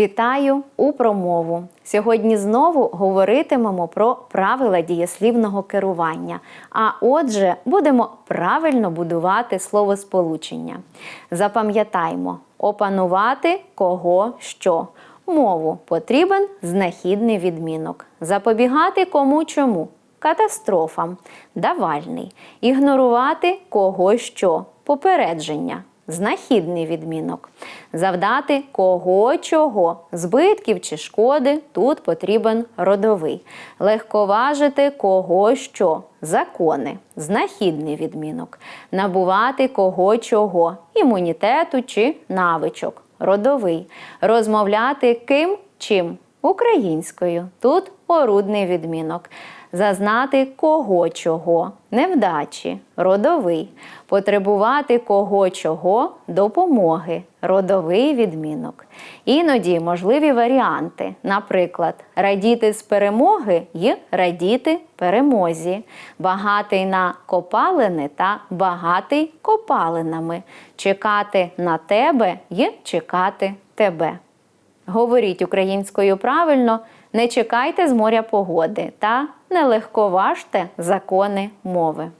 Вітаю у промову. Сьогодні знову говоритимемо про правила дієслівного керування. А отже, будемо правильно будувати словосполучення. Запам'ятаймо, опанувати кого що. Мову потрібен знахідний відмінок. Запобігати кому чому. Катастрофам давальний. Ігнорувати кого що. Попередження знахідний відмінок. Завдати кого чого, збитків чи шкоди тут потрібен родовий. Легковажити кого що, закони, знахідний відмінок. Набувати кого чого, імунітету чи навичок, родовий. Розмовляти ким чим. Українською. Тут орудний відмінок. Зазнати кого чого, невдачі, родовий, потребувати кого чого, допомоги, родовий відмінок. Іноді можливі варіанти, наприклад, радіти з перемоги й радіти перемозі, багатий на копалини та багатий копалинами, чекати на тебе й чекати тебе. Говоріть українською правильно, не чекайте з моря погоди та не легковажте закони мови.